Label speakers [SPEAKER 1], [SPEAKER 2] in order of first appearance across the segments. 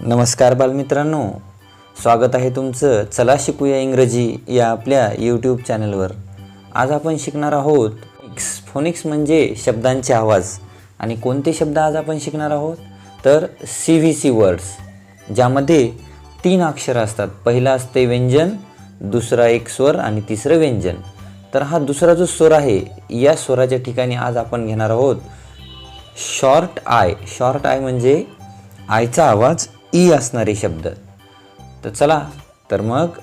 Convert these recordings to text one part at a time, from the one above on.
[SPEAKER 1] नमस्कार बालमित्रांनो. स्वागत आहे तुमचं चला शिकूया इंग्रजी या आपल्या यूट्यूब चॅनलवर. आज आपण शिकणार आहोत फोनिक्स फोनिक्स म्हणजे शब्दांचे आवाज. आणि कोणते शब्द आज आपण शिकणार आहोत? तर सी व्ही सी वर्ड्स ज्यामध्ये तीन अक्षरं असतात. पहिला असते व्यंजन दुसरा एक स्वर आणि तिसरं व्यंजन. तर हा दुसरा जो स्वर आहे या स्वराच्या ठिकाणी आज आपण घेणार आहोत शॉर्ट आय शॉर्ट आय म्हणजे आयचा आवाज ई असणारे शब्द. तर चला तर मग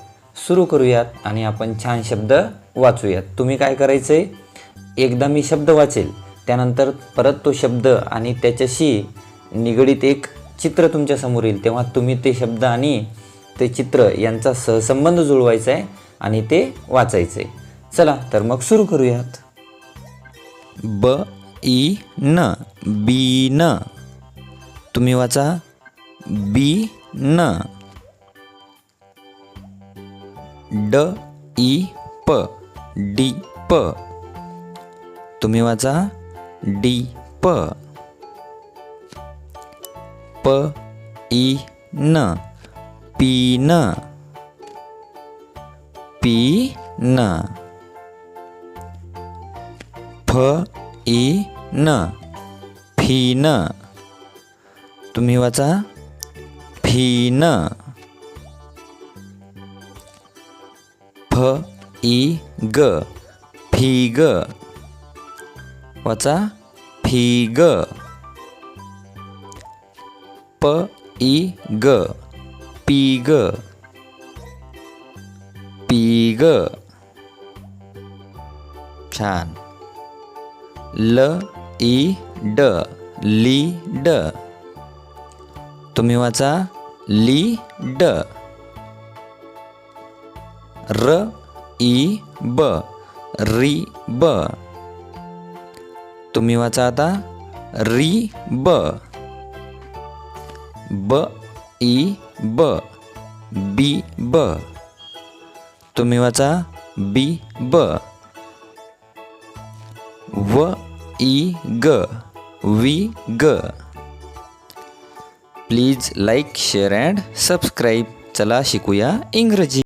[SPEAKER 1] सुरू करूयात आणि आपण छान शब्द वाचूयात. तुम्ही काय करायचं आहे एकदा मी शब्द वाचेल त्यानंतर परत तो शब्द आणि त्याच्याशी निगडीत एक चित्र तुमच्यासमोर येईल. तेव्हा तुम्ही ते शब्द आणि ते चित्र यांचा सहसंबंध जुळवायचा आहे आणि ते वाचायचं आहे चला तर मग सुरू करूयात. ब ई न बी न. तुम्ही वाचा. बी न ड ई प डी प तुम्ही वाचा डी प प ई न पी न पी न फ ई न फी न तुम्ही वाचा फी न फ ई ग फी ग वाचा फी ग प ई ग पी ग पी ग छान ल ई ड ली ड तुम्ही वाचा ली ड र ई ब री ब तुम्ही वाचा आता री ब ब ई ब बी ब तुम्ही वाचा बी ब व ई ग वी ग please like share and subscribe चला शिकुया इंग्रजी।